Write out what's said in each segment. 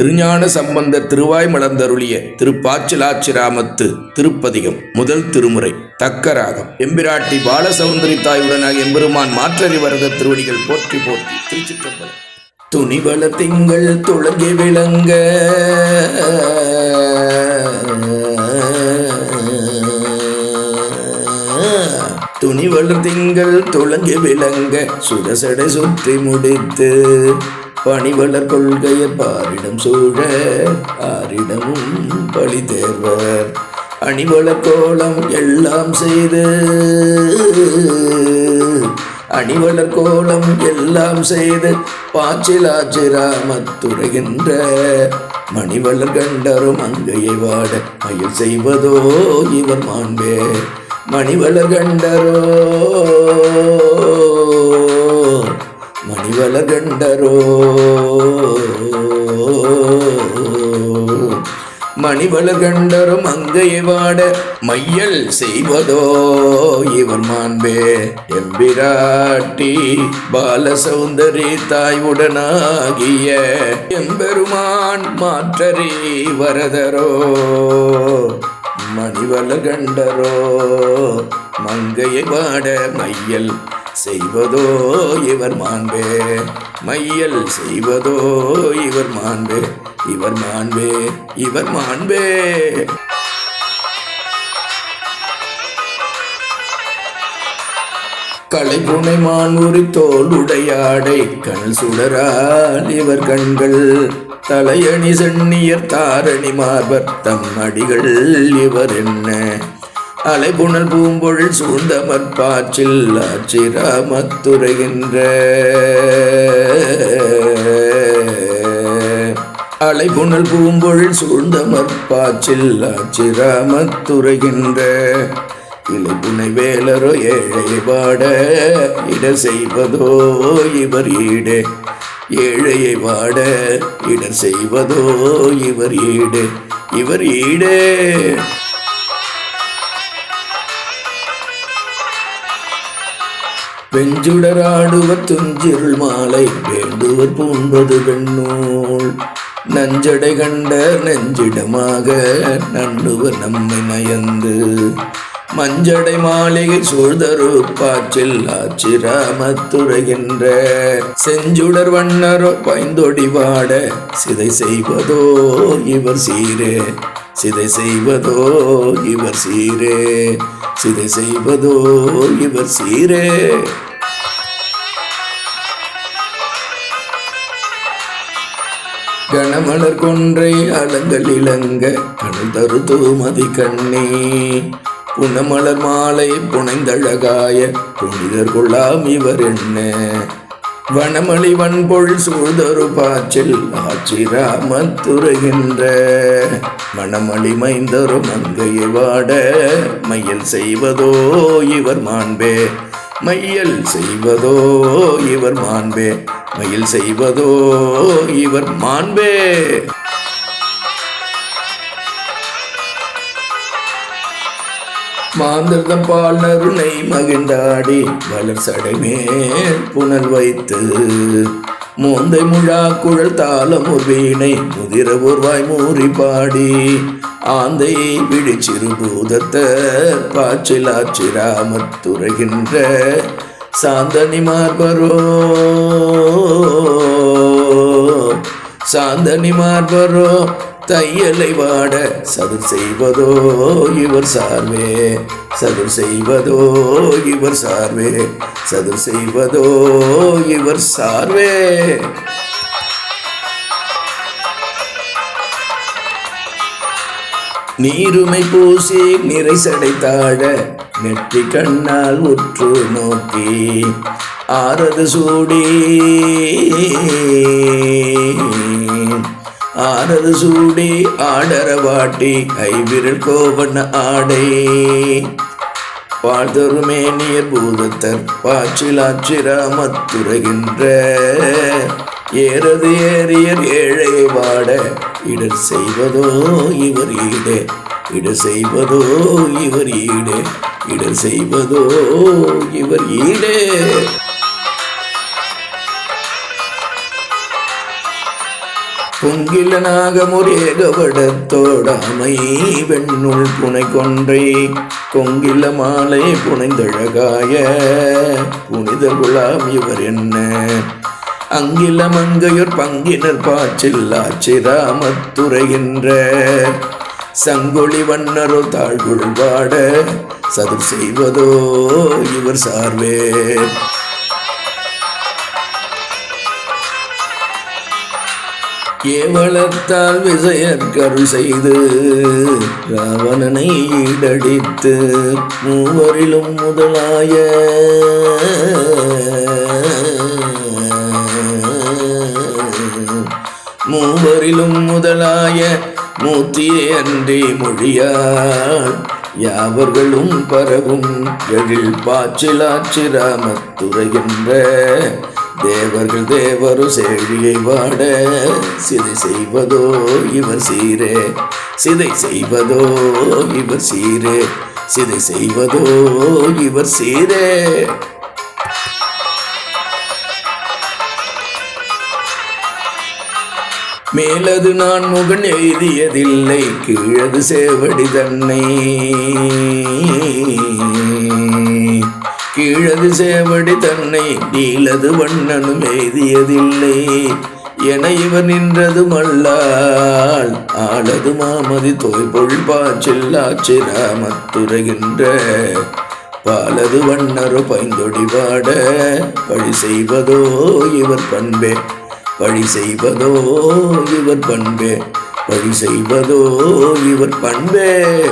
திருஞான சம்பந்த திருவாய் மலர்ந்தருளிய திருப்பாச்சிலாச்சிராமத்து திருப்பதிகம் முதல் திருமுறை தக்கராகம். எம்பிராட்டி பாலசௌந்தரி தாயுடனாக எம்பெருமான் மாற்றறி வரத திருவடிகள் போற்றி போற்றி திருச்சிற்றம்பலம். துணிவள திங்கள் துளங்கி விளங்க துணிவளர் திங்கள் துளங்கி விளங்க சுடசடை சுற்றி முடித்து பணிவளர் கொள்கைய பாரிடம் சூழ ஆரிடமும் பழி தேர்வர். அணிவளர் கோலம் எல்லாம் செய்து அணிவளர் கோலம் எல்லாம் செய்து பாச்சிலாச்சிராமத்துறைகின்ற மணிவளர் கண்டரும் அங்கையை வாட மயில் செய்வதோ இவர் மாண்பே. மணிவளர் கண்டரோ மணிவளர் கண்டரோ. மணிவளர் கண்டரும் அங்கையை வாட மையல் செய்வதோ. இவர் மாண்பே எம்பிராட்டி பாலசௌந்தரி தாயுடனாகிய எம்பெருமான் மாற்றறி வரதரோ. மணிவளர் கண்டரோ மங்கையை வாட மையல் செய்வதோ இவர் மாண்பே. மையல் செய்வதோ இவர் மாண்பே. இவர் மாண்பே இவர் மாண்பே. களைப்புனை மான்முறி தோளுடையாடை கண் சுடரால் இவர் கண்கள். தலையணி சென்னியர் தாரணி மார்பர் தம் அடிகள் இவர் என்ன? அலைபுணல் பூம்பொழில் சூழ்ந்த மற்பாச்சில் ஆச்சிராமத்துறைகின்ற அலைபுணல் பூம்பொழில் சூழ்ந்த மற்பாச்சில் ஆச்சிராமத்துறைகின்ற இலைபுனை வேலரோ ஏழை பாட இட செய்வதோ இவர் ஈடு. ஏழையை வாட இட செய்வதோ இவர் ஈடு. இவர் ஈடே. வெஞ்சுடராடுவர் துஞ்சிருள் மாலை வேண்டுவர் பூண்பது பெண்ணூள் நஞ்சடை கண்ட நெஞ்சிடமாக நண்டுவர் நம்மை நயந்து மஞ்சடை மாளிகை சூழ்தரு பாச்சில் ஆச்சிராமத்துறைகின்ற செஞ்சுடர் வண்ணரோ பைந்தொடி வாட சிதை செய்வதோ இவர் சீரே. சிதை செய்வதோ இவர் சீரே? சிதை செய்வதோ இவர் சீரே? கணமலர் கொன்றை அலங்கள் இளங்க கணல் தரு தூமதி கண்ணே. புனமலர் மாலை புனைந்தழகாய புனிதர் கொள்ளாம் இவர் என்ன? வனமளி வன்பொள் சூழ்தரு பாச்சில் ஆச்சிராமத்துறைகின்ற மணமளி மைந்தரு மங்கையை வாட மையல் செய்வதோ இவர் மாண்பே. மையல் செய்வதோ இவர் மாண்பே மயில் செய்வதோ இவர் மாண்பே. மாந்தர்தம் பால் நருணை மகிழ்ந்தாடி வளர் சடைமேல் புனல் வைத்து. மூந்தை முழா குழல் தாளம் ஒரு வீணை முதிர ஒருவாய் மூறி பாடி. ஆந்தை விழிச்சிறு பூதத்த பாச்சிலாச்சிராமத்துறைகின்ற சாந்தனி மார்பரோ. சாந்தனி மார்பரோ. தையலை வாட சதுர் செய்வதோ இவர் சார்வே சதுர் செய்வதோ இவர் சார்வே சதுர் செய்வதோ இவர் சார்வே நீருமை பூசி நிறை சடைத்தாழ நெற்றி கண்ணால் உற்று நோக்கி ஆறது சூடி. ஆறது சூடி ஆடரவாட்டி ஐவிரல் கோவண்ண ஆடை. வாழ்தொருமே நீர் பூதத்தர் பாச்சிலாச்சிராமத்துறகின்ற ஏறது ஏறியர் ஏழை வாட இடர் செய்வதோ இவர் ஈடு. இடர் செய்வதோ இவர் ஈடு. இடர் செய்வதோ இவர் ஈடு. பொங்கில நாகமுரேகவடத்தோடாமை வெண்ணுள் புனை கொன்றை கொங்கில மாலை புனைந்தழகாய புனித குலாம் இவர் என்ன? அங்கில மங்கையோர் பங்கினர் பாச்சில்லாச்சிராமத்துறைகின்ற சங்கொழி வண்ணரோ தாழ்வுள் வாட சதுர் செய்வதோ இவர் சார்வே. கேவலத்தால் விசையற்கரு செய்து ராவணனை ஈடடித்து மூவரிலும் முதலாய மூவரிலும் முதலாய மூத்தியே அன்றி மொழியால் யாவர்களும் பரவும் எழில் பாச்சிலாச்சிராமத்துறைகின்ற தேவர்கள் தேவரு செழியை வாட சிதை செய்வதோ இவர் சீரே. சிதை செய்வதோ இவர் சீரே. சிதை செய்வதோ இவர் சீரே. மேலது நான் முகன் எழுதியதில்லை கீழது சேவடி தன்னை. கீழது சேவடி தன்னை நீலது வண்ணனும் எழுதியதில்லை என இவர் நின்றதும் அல்லால் ஆளது மாமதி தோய்பொள் பாச்சில்லாச்சிராமத்துறைகின்ற பாலது வண்ணரு பைந்தொடி வாட பழி செய்வதோ இவர் பண்பே. பழி செய்வதோ இவர் பண்பே. பழி செய்வதோ இவர் பண்பே.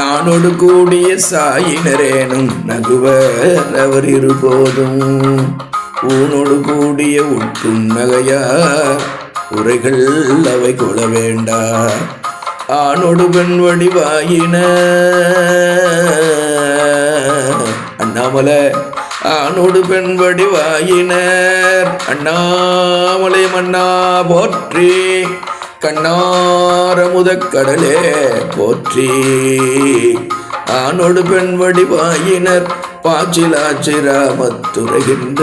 நானோடு கூடிய சாயினரேனும் நகுவர் அவர் இருபோதும். ஊனோடு கூடிய உட்கும் நகையார் உரைகள் அவை கொள்ள வேண்டா ஆணோடு பெண் வடிவாயின அண்ணாமலை ஆணோடு பெண் வடிவாயினர். அண்ணாமலை மன்னா போற்றி கண்ணாரமுத கடலே போற்றி. ஆணோடு பெண் வடிவாயினர் பாச்சிலாச்சிராமத்துறைகின்ற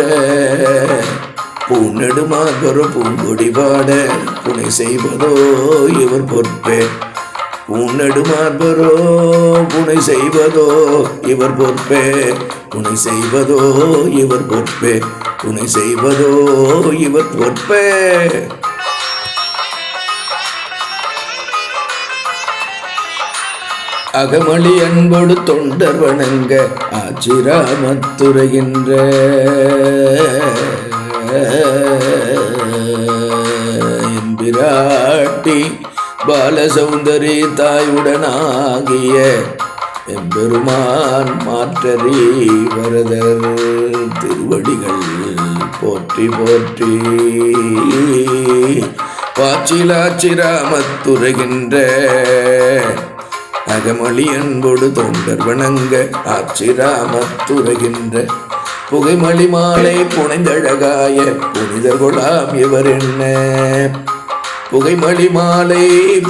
பூநெடுமாகொரு பூங்கொடி பாட புனை செய்வதோ இவர் பொற்பே. பூநெடுமார்பரோ புனை செய்வதோ இவர் பொற்பே. புனை செய்வதோ இவர் பொற்பே. புனை செய்வதோ இவர் பொற்பே. அகமளி அன்போடு தொண்டர் வணங்க ஆச்சிராமத்துறைகின்ற எம்பிராட்டி பாலசௌந்தரி தாயுடனாகிய எம்பெருமான் மாற்றறி வரதர் திருவடிகள் போற்றி போற்றி. பாச்சிலாச்சிராமத்துறைகின்ற அகமொழி அன்போடு தொண்டர் வணங்க ஆச்சிராமத்துறைகின்ற புகைமொழி மாலை புனைந்தழகாய புனிதர் கொடாம் இவர் என்ன? புகைமொழி மாலை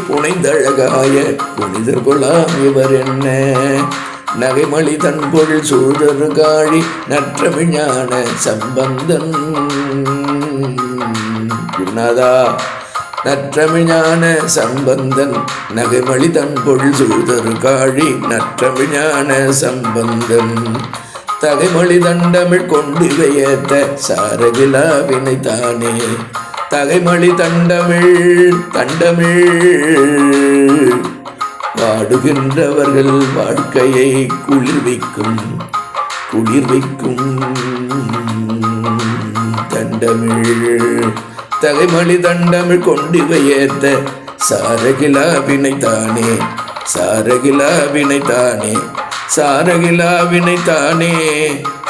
புனைந்தழகாய புனிதர் கொடாம் இவர் என்ன? நகைமொழி தன் பொருள் சூழறு காழி நற்றமிழான சம்பந்தன். குருநாதா நற்றமிழான சம்பந்தன் நகைமொழி தன்பொள் சூதரு காழி நற்றமிழான சம்பந்தன். தகைமொழி தண்டமிழ் கொண்டு வையத்த சாரகிலாவினை தானே. தகைமொழி தண்டமிழ் தண்டமிழ் வாடுகின்றவர்கள் வாழ்க்கையை குளிர்விக்கும் குளிர்விக்கும் தண்டமிழ். தகைமொழி தண்டமிழ் கொண்டு வையத்த சாரகிலாவினை தானே சாரகிலாவினை தானே சாரகிலாவினை தானே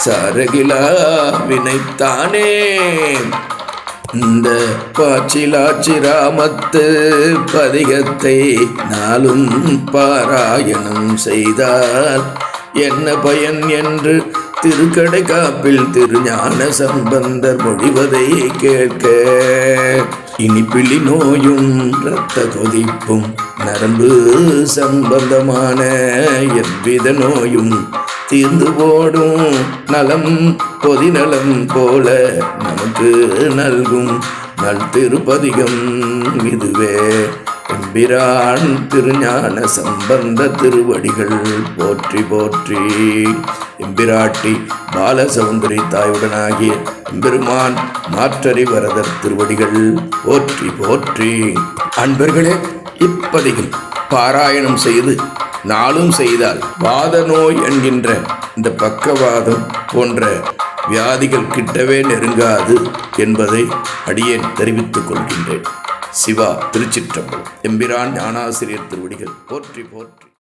சாரகிலாவினை தானே இந்த பாச்சிலாச்சிராமத்து பதிகத்தை நாளும் பாராயணம் செய்தால் என்ன பயன் என்று திருக்கடை காப்பில் திருஞான சம்பந்தர் மொழிவதை கேட்க. இனிப்பிழி நோயும் இரத்த கொதிப்பும் நரம்பு சம்பந்தமான எவ்வித நோயும் தீர்ந்து போடும் நலம் பொதிநலம் போல நமக்கு நல்கும் நல் திருப்பதிகம் இதுவே. பிரான் திருஞான சம்பந்த திருவடிகள் போற்றி போற்றி. எம்பிராட்டி பாலசௌந்தரி தாயுடனாகிய எம்பெருமான் மாற்றறி வரதர் திருவடிகள் போற்றி போற்றி. அன்பர்களே இப்பதிகம் பாராயணம் செய்து நாளும் செய்தால் வாத நோய் என்கின்ற இந்த பக்கவாதம் போன்ற வியாதிகள் கிட்டவே நெருங்காது என்பதை அடியேன் தெரிவித்துக் கொள்கின்றேன். சிவா திருச்சிற்றம்பலம். எம்பிரான் ஞானாசிரியர் திருவடிகள். போற்றி போற்றி.